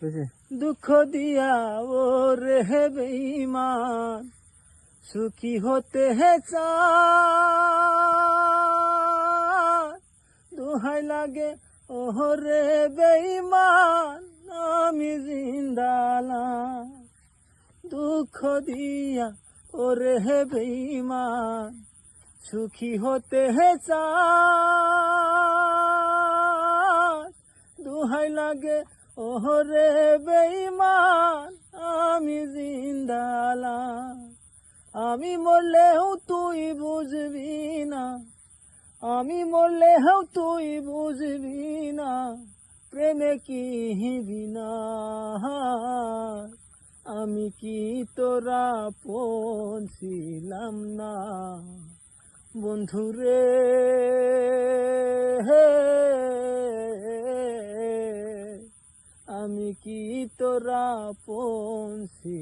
দুঃখ দিয়া ও রে বেঈমান, সুখী হতে হে দোহাই লাগে ও রে বেঈমান, আমি জিন্দালা দুঃখ দিয়া ও রে বেঈমান, সুখী হতে হে দুহাই লাগে ওহরে বেঈমান, আমি জিন্দালা। আমি মরলেও তুই বুঝবি না। আমি মরলেও তুই বুঝবি না। প্রেমে কি হিবি না। আমি কি তোরা পৌঁছিলাম না। বন্ধুরে আমি কি তোরা পৌঁছি